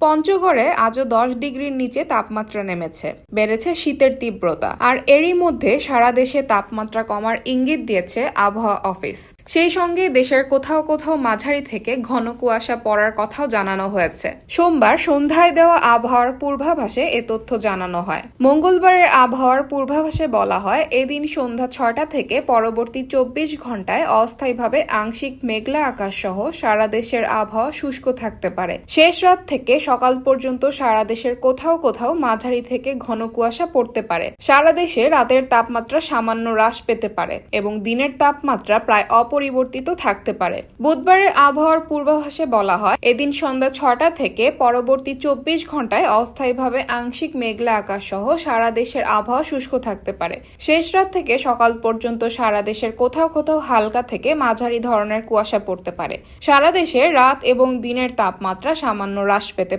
পঞ্চগড়ে আজও দশ ডিগ্রির নিচে তাপমাত্রা নেমেছে। বেড়েছে শীতের তীব্রতা। আর এরই মধ্যে সারা দেশে তাপমাত্রা কমার ইঙ্গিত দিয়েছে আবহাওয়া অফিস। সেই সঙ্গে দেশের কোথাও কোথাও মাঝারি থেকে ঘন কুয়াশা পড়ার কথাও জানানো হয়েছে। সোমবার সন্ধ্যায় দেওয়া আবহাওয়ার পূর্বাভাসে এ তথ্য জানানো হয়। মঙ্গলবারের আবহাওয়ার পূর্বাভাসে বলা হয়, এদিন সন্ধ্যা ছয়টা থেকে পরবর্তী চব্বিশ ঘন্টায় অস্থায়ীভাবে আংশিক মেঘলা আকাশ সহ সারা দেশের আবহাওয়া শুষ্ক থাকতে পারে। শেষ রাত থেকে সকাল পর্যন্ত সারা দেশের কোথাও কোথাও মাঝারি থেকে ঘন কুয়াশা পড়তে পারে। সারা দেশে রাতের তাপমাত্রা সামান্য হ্রাস পেতে পারে এবং দিনের তাপমাত্রা প্রায় অপরিবর্তিত থাকতে পারে। বুধবারের আবহাওয়ার পূর্বাভাসে বলা হয়, এদিন সন্ধ্যা ছটা থেকে পরবর্তী চব্বিশ ঘন্টায় অস্থায়ীভাবে আংশিক মেঘলা আকাশ সহ সারা দেশের আবহাওয়া শুষ্ক থাকতে পারে। শেষ রাত থেকে সকাল পর্যন্ত সারা দেশের কোথাও কোথাও হালকা থেকে মাঝারি ধরনের কুয়াশা পড়তে পারে। সারা দেশে রাত এবং দিনের তাপমাত্রা সামান্য হ্রাস পেতে